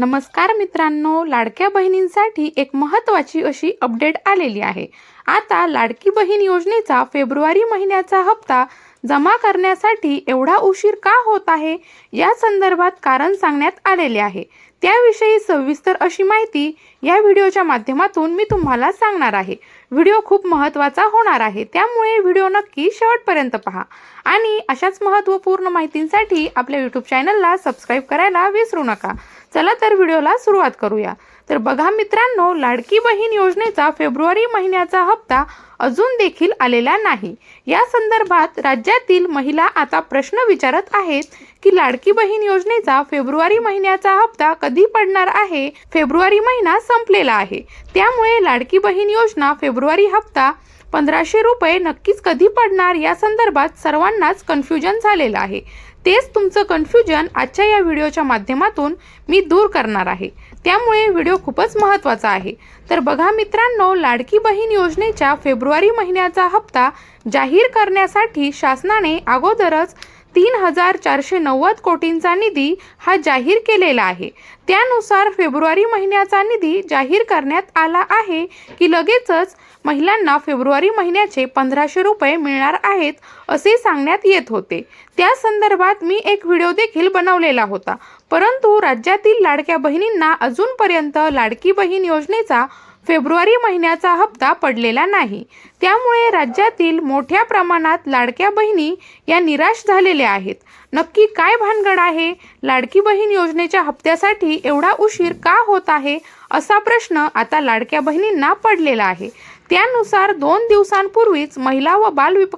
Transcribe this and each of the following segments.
नमस्कार मित्रांनो लाडक्या बहिणींसाठी एक महत्त्वाची अशी अपडेट आलेली आहे. आता लाडकी बहीण योजनेचा फेब्रुवारी महिन्याचा हप्ता जमा करण्यासाठी एवढा उशीर का होत आहे? या संदर्भात कारण सांगण्यात आलेले आहे. त्याविषयी सविस्तर अशी माहिती या व्हिडिओच्या माध्यमातून मी तुम्हाला सांगणार आहे. व्हिडिओ खूप महत्त्वाचा होणार आहे त्यामुळे व्हिडिओ नक्की शेवटपर्यंत पहा. आणि अशाच महत्त्वपूर्ण माहितींसाठी आपल्या यूट्यूब चॅनलला सबस्क्राईब करायला विसरू नका. चला तर व्हिडिओला सुरुवात करूया. तर बघा मित्रांनो लाडकी बहीण योजनेचा फेब्रुवारी महिन्याचा हप्ता अजून देखील आलेला नाही. या संदर्भात राज्यातील महिला आता प्रश्न विचारत आहेत की लाडकी बहीण योजनेचा फेब्रुवारी महिन्याचा हप्ता कधी पडणार आहे? फेब्रुवारी महिना संपलेला आहे. त्यामुळे लाडकी बहीण योजना फेब्रुवारी हप्ता पंधराशे रुपये नक्कीच कधी पडणार या संदर्भात सर्वांनाच कन्फ्युजन झालेलं आहे. तेच तुमचं कन्फ्युजन आजच्या या व्हिडिओच्या माध्यमातून मी दूर करणार आहे. त्यामुळे व्हिडिओ खूपच महत्त्वाचा आहे. तर बघा मित्रांनो लाडकी बहीण योजनेच्या फेब्रुवारी महिन्याचा हप्ता जाहीर करण्यासाठी शासनाने अगोदरच तीन हजार चारशे नव्वद कोटींचा निधी हा जाहीर केलेला आहे. त्यानुसार फेब्रुवारी महिन्याचा निधी जाहीर करण्यात आला आहे की लगेचच महिलांना फेब्रुवारी महिन्याचे पंधराशे रुपये मिळणार आहेत असे सांगण्यात येत होते. त्या संदर्भात मी एक व्हिडिओ देखील बनवलेला होता. परंतु राज्यातील लाडक्या बहिणींना अजूनपर्यंत लाडकी बहीण योजनेचा फेब्रुवारी महिन्याचा हप्ता पडलेला नाही. त्यामुळे राज्यातील मोठ्या प्रमाणात लाडक्या बहिणी या निराश झालेल्या आहेत. नक्की काय भानगड आहे? लाडकी बहीण योजनेच्या हप्त्यासाठी एवढा उशीर का होत आहे? असा प्रश्न आता लाडक्या बहिणींना पडलेला आहे. त्यानुसार दोन दिवसांपूर्वीच महिला व बाल विप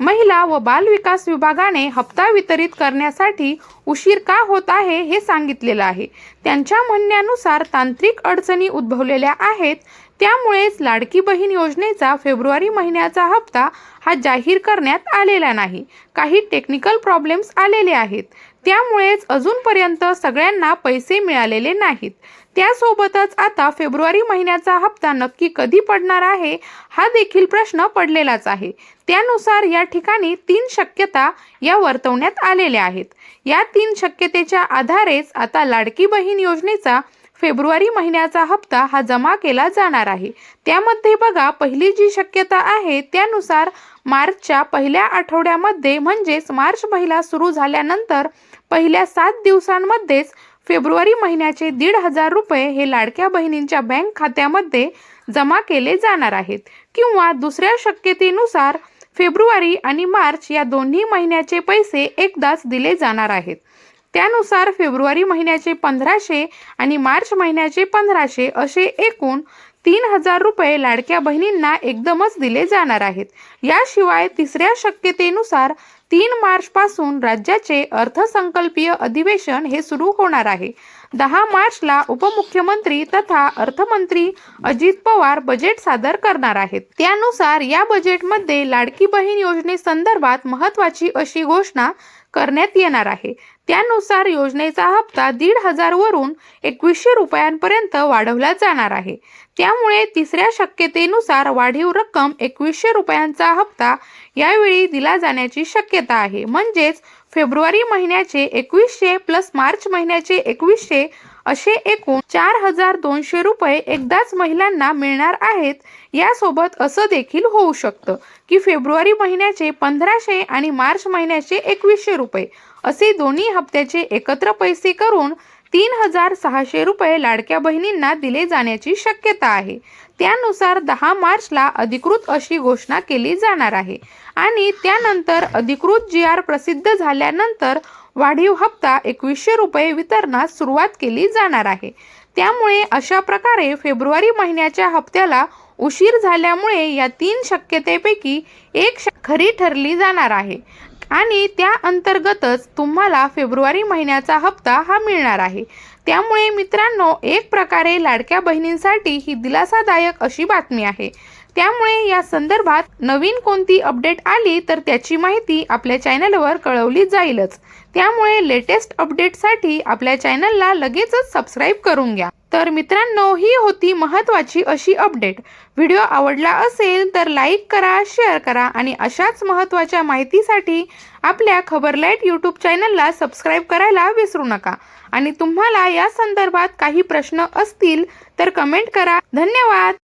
महिला व बाल विकास विभागाने हप्ता वितरित करण्यासाठी उशीर का होत आहे हे सांगितलेलं आहे. त्यांच्या म्हणण्यानुसार तांत्रिक अडचणी उद्भवलेल्या आहेत. त्यामुळेच लाडकी बहीण योजनेचा फेब्रुवारी महिन्याचा हप्ता हा जाहीर करण्यात आलेला नाही. काही टेक्निकल प्रॉब्लेम्स आलेले आहेत. त्यामुळेच अजूनपर्यंत सगळ्यांना पैसे मिळालेले नाहीत. त्यासोबतच आता फेब्रुवारी महिन्याचा हप्ता नक्की कधी पडणार आहे हा देखील प्रश्न पडलेलाच आहे. त्यानुसार या ठिकाणी तीन शक्यता या वर्तवण्यात आलेल्या आहेत. या तीन शक्यतेच्या आधारेच आता लाडकी बहीण योजनेचा फेब्रुवारी महिन्याचा हप्ता हा जमा केला जाणार आहे. त्यामध्ये बघा पहिली जी शक्यता आहे त्यानुसार मार्चच्या पहिल्या आठवड्यामध्ये म्हणजेच मार्च महिला सुरू झाल्यानंतर पहिल्या सात दिवसांमध्येच फेब्रुवारी महिन्याचे दीड हजार रुपये हे लाडक्या बहिणींच्या बँक खात्यामध्ये जमा केले जाणार आहेत किंवा दुसऱ्या शक्यतेनुसार फेब्रुवारी आणि मार्च या दोन्ही महिन्याचे पैसे एकदाच दिले जाणार आहेत. त्यानुसार फेब्रुवारी महिन्याचे पंधराशे आणि मार्च महिन्याचे पंधराशे असे एकूण तीन हजार रुपये लाडक्या बहिणींना एकदमच दिले जाणार आहेत. याशिवाय तिसऱ्या शक्यतेनुसार तीन मार्चपासून राज्याचे अर्थसंकल्पीय अधिवेशन हे सुरू होणार आहे. दहा मार्चला उपमुख्यमंत्री तथा अर्थमंत्री अजित पवार बजेट सादर करणार आहेत. त्यानुसार या बजेटमध्ये लाडकी बहीण योजनेसंदर्भात महत्वाची अशी घोषणा करण्यात येणार आहे. त्यानुसार योजनेचा हप्ता दीड हजारवरून एकवीसशे रुपयांपर्यंत वाढवला जाणार आहे. त्यामुळे तिसऱ्या शक्यतेनुसार वाढीव रक्कम एकवीसशे रुपयांचा हप्ता यावेळी दिला जाण्याची शक्यता आहे. म्हणजेच फेब्रुवारी महिन्याचे एकवीसशे प्लस मार्च महिन्याचे एकवीसशे असे एकूण चार हजार दोनशे रुपये एकदाच महिलांना मिळणार आहेत. यासोबत असं देखील होऊ शकतं की फेब्रुवारी महिन्याचे पंधराशे आणि मार्च महिन्याचे एकवीसशे रुपये असे दोन्ही हप्त्याचे एकत्र पैसे करून तीन हजार सहाशे रुपये लाडक्या बहिणींना दिले जाण्याची शक्यता आहे. त्यानुसार दहा मार्चला अधिकृत अशी घोषणा केली जाणार आहे. आणि त्यानंतर अधिकृत जी आर प्रसिद्ध झाल्यानंतर वाढीव हप्ता एकवीसशे रुपये वितरणास सुरुवात केली जाणार आहे. त्यामुळे अशा प्रकारे फेब्रुवारी महिन्याच्या हप्त्याला उशीर झाल्यामुळे या तीन शक्यतेपैकी एक श- खरी ठरली जाणार आहे. आणि त्या अंतर्गतच तुम्हाला फेब्रुवारी महिन्याचा हप्ता हा मिळणार आहे. त्यामुळे मित्रांनो एक प्रकारे लाडक्या बहिणींसाठी ही दिलासादायक अशी बातमी आहे. त्यामुळे या संदर्भात नवीन कोणती अपडेट आली तर त्याची माहिती आपल्या चॅनलवर कळवली जाईलच. त्यामुळे लेटेस्ट अपडेटसाठी आपल्या चॅनलला लगेचच सबस्क्राईब करून घ्या. तर मित्रांनो ही होती महत्त्वाची अशी अपडेट व्हिडिओ आवडला असेल तर लाईक करा शेअर करा आणि अशाच महत्त्वाच्या माहितीसाठी आपल्या खबरलाईट यूट्यूब चॅनलला सबस्क्राईब करायला विसरू नका. आणि तुम्हाला या संदर्भात काही प्रश्न असतील तर कमेंट करा. धन्यवाद!